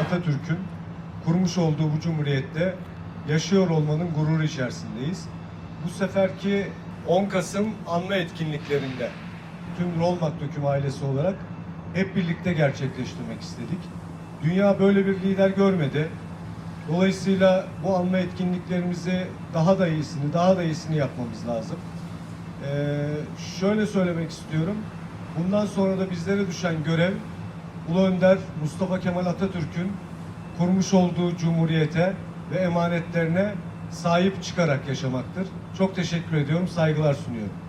Atatürk'ün kurmuş olduğu bu cumhuriyette yaşıyor olmanın gururu içerisindeyiz. Bu seferki 10 Kasım anma etkinliklerinde tüm Rolmak Döküm ailesi olarak hep birlikte gerçekleştirmek istedik. Dünya böyle bir lider görmedi. Dolayısıyla bu anma etkinliklerimizi daha da iyisini, daha da iyisini yapmamız lazım. Ee, şöyle söylemek istiyorum. Bundan sonra da bizlere düşen görev Ulu Önder Mustafa Kemal Atatürk'ün kurmuş olduğu cumhuriyete ve emanetlerine sahip çıkarak yaşamaktır. Çok teşekkür ediyorum, saygılar sunuyorum.